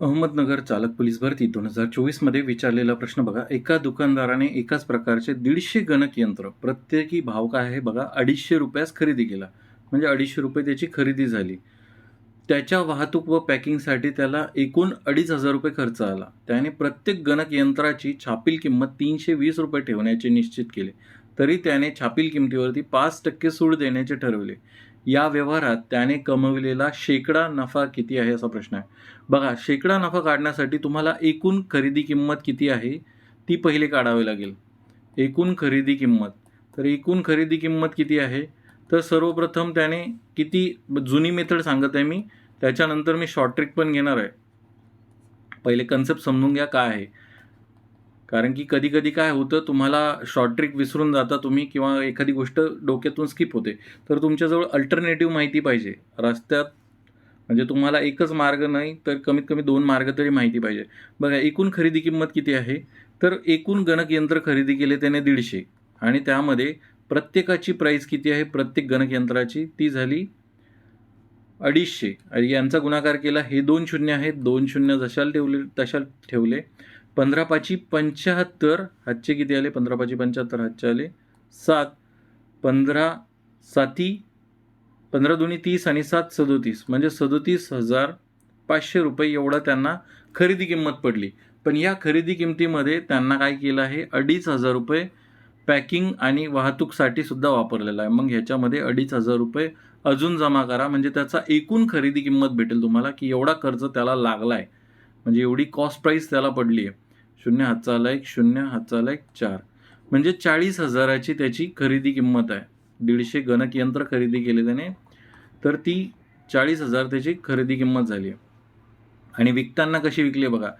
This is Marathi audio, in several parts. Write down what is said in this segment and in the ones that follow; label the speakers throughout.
Speaker 1: अहमदनगर चालक पोलीस भरती दोन हजार चोवीसमध्ये विचारलेला प्रश्न बघा. एका दुकानदाराने एकाच प्रकारचे दीडशे गणक यंत्र प्रत्येकी भाव काय आहे बघा अडीचशे रुपयास खरेदी केला. म्हणजे अडीचशे रुपये त्याची खरेदी झाली. त्याच्या वाहतूक व पॅकिंगसाठी त्याला एकूण अडीच हजार रुपये खर्च आला. त्याने प्रत्येक गणक यंत्राची छापील किंमत तीनशे वीस रुपये ठेवण्याचे निश्चित केले. तरी त्याने छापील किमतीवरती पाच टक्के सूट देण्याचे ठरवले. या व्यवहारात त्याने कमविलेला शेकडा नफा किती आहे असा प्रश्न आहे. बघा शेकडा नफा काढण्यासाठी तुम्हाला एकूण खरेदी किंमत किती आहे ती पहिले काढावी लागेल. एकूण खरेदी किंमत. तर एकूण खरेदी किंमत किती आहे? तर सर्वप्रथम त्याने किती जुनी मेथड सांगत आहे मी त्याच्यानंतर मी शॉर्ट ट्रिक पण घेणार आहे. पहिले कन्सेप्ट समजून घ्या काय आहे. कारण की कधी कधी काय होतं तुम्हाला शॉर्ट ट्रिक विसरून जाता तुम्ही किंवा एखादी गोष्ट डोक्यातून स्किप होते. तर तुमच्याजवळ अल्टरनेटिव्ह माहिती पाहिजे. रस्त्यात म्हणजे तुम्हाला एकच मार्ग नाही तर कमीत कमी दोन मार्ग तरी माहिती पाहिजे. बघा एकूण खरेदी किंमत किती आहे? तर एकूण गणक यंत्र खरेदी केले त्याने दीडशे. आणि त्यामध्ये प्रत्येकाची प्राईस किती आहे? प्रत्येक गणकयंत्राची ती झाली अडीचशे. आणि यांचा गुणाकार केला हे दोन शून्य आहेत दोन शून्य जशाल ठेवले तशाल ठेवले. पंधरा पाची पंच्याहत्तर हातचे किती आले? पंधरा पाची पंच्याहत्तर हातचे आले सात. पंधरा साती पंधरा दोन्ही तीस आणि सात सदोतीस. म्हणजे सदोतीस हजार पाचशे रुपये एवढा त्यांना खरेदी किंमत पडली. पण या खरेदी किमतीमध्ये त्यांना काय केलं आहे? अडीच हजार रुपये पॅकिंग आणि वाहतूकसाठी सुद्धा वापरलेला आहे. मग ह्याच्यामध्ये अडीच हजार रुपये अजून जमा करा. म्हणजे त्याचा एकूण खरेदी किंमत भेटेल तुम्हाला की एवढा खर्च त्याला लागला आहे म्हणजे एवढी कॉस्ट प्राईस त्याला पडली आहे शून्य हातचा आला एक शून्य हातचा आला एक चार. म्हणजे चाळीस हजाराची त्याची खरेदी किंमत आहे. दीडशे गणक यंत्र खरेदी केले त्याने. तर ती चाळीस हजार त्याची खरेदी किंमत झाली आहे. आणि विकताना कशी विकली बघा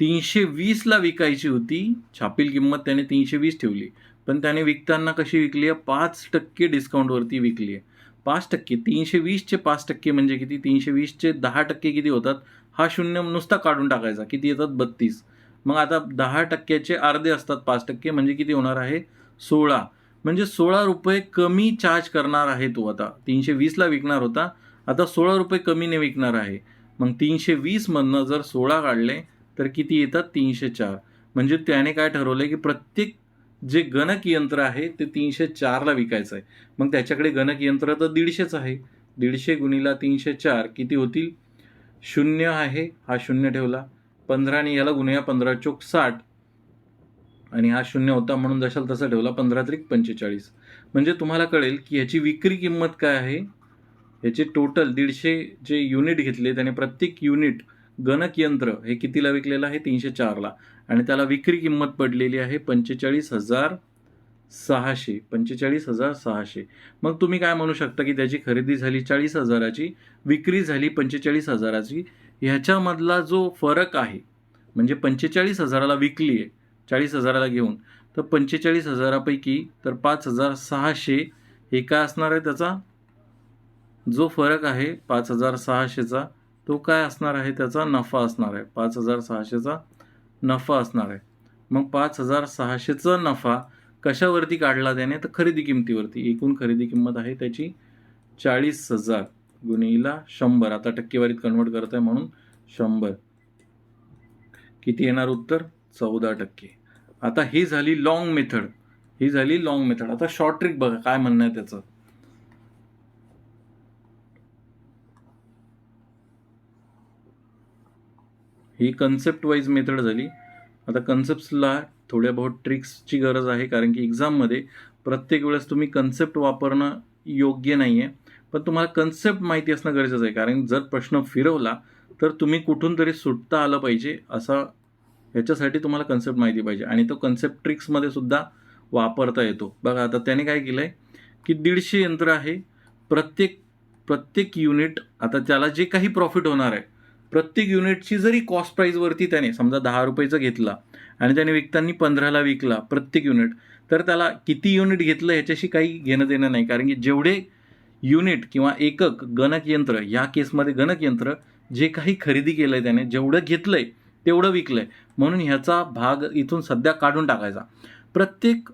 Speaker 1: तीनशे वीसला विकायची होती छापील किंमत त्याने तीनशे वीस ठेवली. पण त्याने विकताना कशी विकली आहे पाच टक्के डिस्काउंटवरती विकली आहे. पाच टक्के तीनशे वीसचे पाच टक्के म्हणजे किती? तीनशे वीसचे दहा टक्के किती होतात? हा शून्य नुसता काढून टाकायचा किती येतात? बत्तीस. मग आता दहा टक्क्याचे अर्धे असतात पाच टक्के म्हणजे किती होणार आहे? सोळा. म्हणजे सोळा रुपये कमी चार्ज करणार आहे तो आता. तीनशे वीसला विकणार होता. आता सोळा रुपये कमीने विकणार आहे. मग तीनशे वीसमधनं जर सोळा काढले तर किती येतात? तीनशे चार. म्हणजे त्याने काय ठरवलं की प्रत्येक जे गणक यंत्र आहे ते तीनशे चारला विकायचं आहे. मग त्याच्याकडे गणकयंत्र तर दीडशेच आहे. दीडशे गुणीला तीनशे चार किती होतील? शून्य आहे. हा शून्य ठेवला. पंधराने याला गुन्ह्या पंधरा चोक साठ. आणि हा शून्य होता म्हणून जशाल तसा ठेवला पंधरा त्रिक पंचेचाळीस. म्हणजे तुम्हाला कळेल की ह्याची विक्री किंमत काय आहे? ह्याचे टोटल दीडशे जे युनिट घेतले त्याने प्रत्येक युनिट गणक यंत्र हे कितीला विकलेलं आहे? तीनशे चारला. आणि त्याला विक्री किंमत पडलेली आहे पंचेचाळीस हजार सहाशे. पंचेचाळीस हजार सहाशे. मग तुम्ही काय म्हणू शकता की त्याची खरेदी झाली चाळीस हजाराची विक्री झाली पंचेचाळीस हजाराची. ह्याच्यामधला जो फरक आहे म्हणजे पंचेचाळीस हजाराला विकली आहे चाळीस हजाराला घेऊन. तर पंचेचाळीस हजारापैकी तर पाच हजार सहाशे हे काय असणार आहे त्याचा. जो फरक आहे पाच हजार सहाशेचा तो काय असणार आहे त्याचा? नफा असणार आहे. पाच हजार सहाशेचा नफा असणार आहे. मग पाच हजार सहाशेचा नफा कशावरती काढला त्याने? तर खरेदी किमतीवरती. एकूण खरेदी किंमत आहे त्याची चाळीस हजार गुणिला शंभर. आता टक्केवारीत कन्वर्ट करत आहे म्हणून शंभर. किती येणार उत्तर? चौदा टक्के. आता ही झाली लॉंग मेथड ही झाली लॉंग मेथड आता शॉर्ट ट्रिक बघा काय म्हणणं आहे त्याचं. ही कन्सेप्ट वाईज मेथड झाली. आता कन्सेप्ट्सला थोड्या बहुत ट्रिक्सची गरज आहे कारण की एक्झाममध्ये प्रत्येक वेळेस तुम्ही कन्सेप्ट वापरणं योग्य नाही आहे पण तुम्हाला कन्सेप्ट माहिती असणं गरजेचं आहे कारण जर प्रश्न फिरवला तर तुम्ही कुठून तरी सुटता आलं पाहिजे असा ह्याच्यासाठी तुम्हाला कन्सेप्ट माहिती पाहिजे. आणि तो कन्सेप्ट ट्रिक्समध्ये सुद्धा वापरता येतो. बघा आता त्याने काय केलं आहे की दीडशे यंत्र आहे. प्रत्येक प्रत्येक युनिट आता त्याला जे काही प्रॉफिट होणार आहे प्रत्येक युनिटची जरी कॉस्ट प्राईजवरती त्याने समजा दहा रुपयेचं घेतला आणि त्याने विकताना पंधराला विकला प्रत्येक युनिट तर त्याला किती युनिट घेतलं ह्याच्याशी काही घेणं देणं नाही. कारण की जेवढे युनिट किंवा एकक गणक यंत्र या केसमध्ये गणक यंत्र जे काही खरेदी केलं आहे त्याने जेवढं घेतलं आहे तेवढं विकलं आहे म्हणून ह्याचा भाग इथून सध्या काढून टाकायचा. प्रत्येक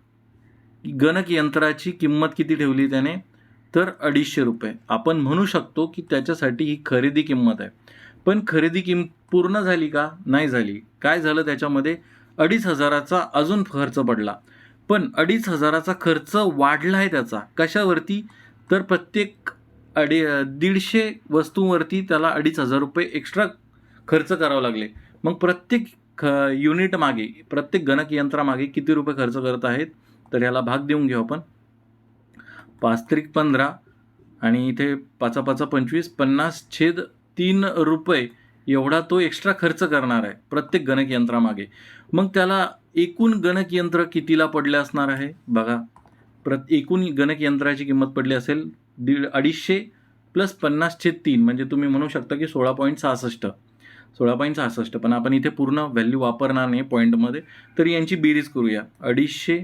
Speaker 1: गणक यंत्राची किंमत किती ठेवली त्याने? तर अडीचशे रुपये. आपण म्हणू शकतो की त्याच्यासाठी ही खरेदी किंमत आहे. पण खरेदी किंम पूर्ण झाली का? नाही झाली. काय झालं त्याच्यामध्ये? अडीच हजाराचा अजून खर्च पडला. पण अडीच हजाराचा खर्च वाढला आहे त्याचा. कशावरती? तर प्रत्येक अडी दीडशे वस्तूंवरती त्याला अडीच हजार रुपये एक्स्ट्रा खर्च करावा लागले. मग प्रत्येक ख युनिट मागे प्रत्येक गणक यंत्रामागे किती रुपये खर्च करत आहेत तर याला भाग देऊन घेऊ आपण. पाच त्रिक पंधरा आणि इथे पाचा पाचा पंचवीस पन्नास छेद तीन रुपये एवढा तो एक्स्ट्रा खर्च करणार आहे प्रत्येक गणक यंत्रामागे. मग त्याला एकूण गणक यंत्र कितीला पडले असणार आहे? बघा प्रत एकूण गणक यंत्राची किंमत पडली असेल दीड अडीचशे प्लस पन्नास छेद तीन म्हणजे तुम्ही म्हणू शकता की सोळा पॉईंट सहासष्ट. सोळा पॉईंट सहासष्ट. पण आपण इथे पूर्ण व्हॅल्यू वापरणार नाही पॉईंटमध्ये तर यांची बेरीज करूया. अडीचशे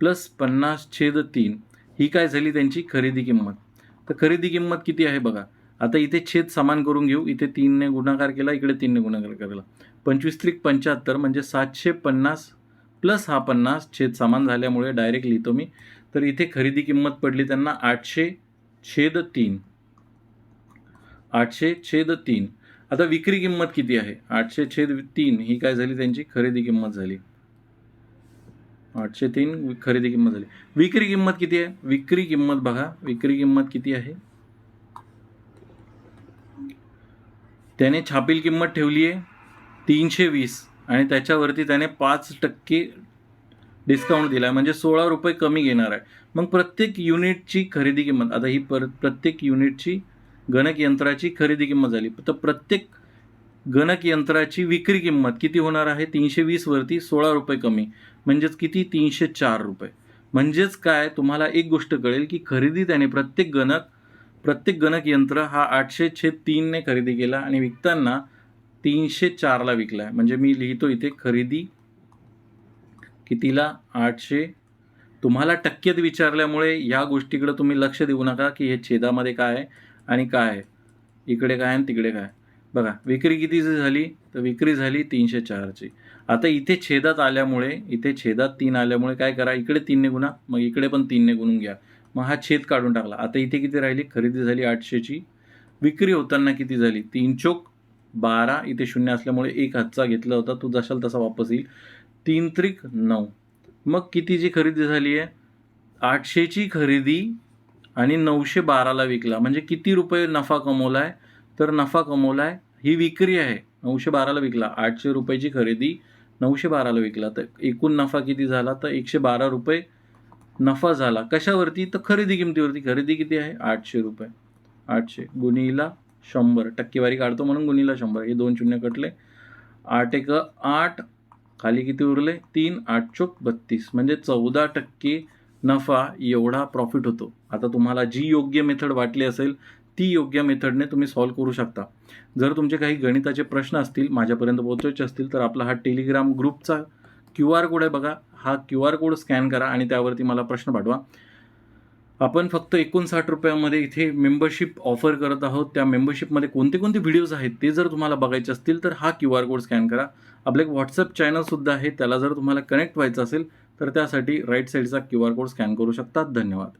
Speaker 1: प्लस पन्नास छेद तीन. ही काय झाली त्यांची खरेदी किंमत? तर खरेदी किंमत किती आहे बघा. आता इथे छेद समान करून घेऊ. इथे तीनने गुणाकार केला इकडे तीनने गुणाकार केला. पंचवीस त्रिक पंच्याहत्तर म्हणजे सातशे पन्नास प्लस हा पन्नास छेद समान झाल्यामुळे डायरेक्ट लिहितो मी. तर इथे खरेदी किंमत पडली त्यांना आठशे छेद तीन. आठशे छेद तीन. आता विक्री किंमत किती आहे? आठशे छेद तीन ही काय झाली त्यांची? खरेदी किंमत झाली. आठशे तीन खरेदी किंमत झाली. विक्री किंमत किती आहे? विक्री किंमत बघा. विक्री किंमत किती आहे? त्याने छापील किंमत ठेवली आहे तीनशे वीस आणि त्याच्यावरती त्याने पाच टक्के डिस्काउंट दिला आहे. म्हणजे सोळा रुपये कमी घेणार आहे. मग प्रत्येक युनिटची खरेदी किंमत आता ही पर प्रत्येक युनिटची गणक यंत्राची खरेदी किंमत झाली. तर प्रत्येक गणक यंत्राची विक्री किंमत किती होणार आहे? तीनशे वीसवरती सोळा रुपये कमी. म्हणजेच किती? तीनशे चार रुपये. म्हणजेच काय? तुम्हाला एक गोष्ट कळेल की खरेदी त्याने प्रत्येक गणक प्रत्येक गणक यंत्र हा आठशे छेद तीनने खरेदी केला आणि विकताना तीनशे चारला विकला. आहे म्हणजे मी लिहितो इथे खरेदी कितीला? आठशे. तुम्हाला टक्क्यात विचारल्यामुळे या गोष्टीकडे तुम्ही लक्ष देऊ नका की हे छेदामध्ये काय आहे. आणि काय? आहे इकडे काय आणि तिकडे काय? बघा विक्री किती झाली तर विक्री झाली तीनशे चारची. आता इथे छेदात आल्यामुळे इथे छेदात तीन आल्यामुळे काय करा इकडे तीनने गुणा मग इकडे पण तीनने गुणून घ्या. मग हा छेद काढून टाकला. आता इथे किती राहिली? खरेदी झाली आठशेची. विक्री होताना किती झाली? तीन चोक बारा. इथे शून्य असल्यामुळे एक हातचा घेतला होता. तो जशाल तसा वापस येईल. तीन त्रिक नऊ. मग कितीची खरेदी झाली आहे? आठशेची खरेदी आणि नऊशे बाराला विकला. म्हणजे किती रुपये नफा कमवला आहे तर नफा कमवला आहे ही विक्री आहे. नऊशे बाराला विकला. आठशे रुपयाची खरेदी नऊशे बाराला विकला. तर एकूण नफा किती झाला? तर एकशे बारा रुपये नफा झाला. कशावरती? तर खरेदी किमतीवरती. खरेदी किती आहे? आठशे रुपये. आठशे. गुणीला शंभर. टक्केवारी काढतो म्हणून गुणीला शंभर. हे दोन शून्य कटले. आठ एक आठ. खाली किती उरले? तीन. आठ चोक बत्तीस. म्हणजे चौदा टक्के नफा एवढा प्रॉफिट होतो. आता तुम्हाला जी योग्य मेथड वाटली असेल ती योग्य मेथडने तुम्ही सॉल्व्ह करू शकता. जर तुमचे काही गणिताचे प्रश्न असतील माझ्यापर्यंत पोहोचायचे असतील तर आपला हा टेलिग्राम ग्रुपचा क्यू आर कोड आहे बघा. हा क्यू आर कोड स्कॅन करा आणि त्यावरती मला प्रश्न पाठवा. आपण फक्त एकोणसाठ रुपयामध्ये इथे मेंबरशिप ऑफर करत आहोत. त्या मेंबरशिपमध्ये कोणते कोणते व्हिडिओज आहेत ते जर तुम्हाला बघायचे असतील तर हा क्यू आर कोड स्कॅन करा. आपलं एक व्हॉट्सअप चॅनलसुद्धा आहे त्याला जर तुम्हाला कनेक्ट व्हायचं असेल तर त्यासाठी राईट साईडचा क्यू आर कोड स्कॅन करू शकतात. धन्यवाद.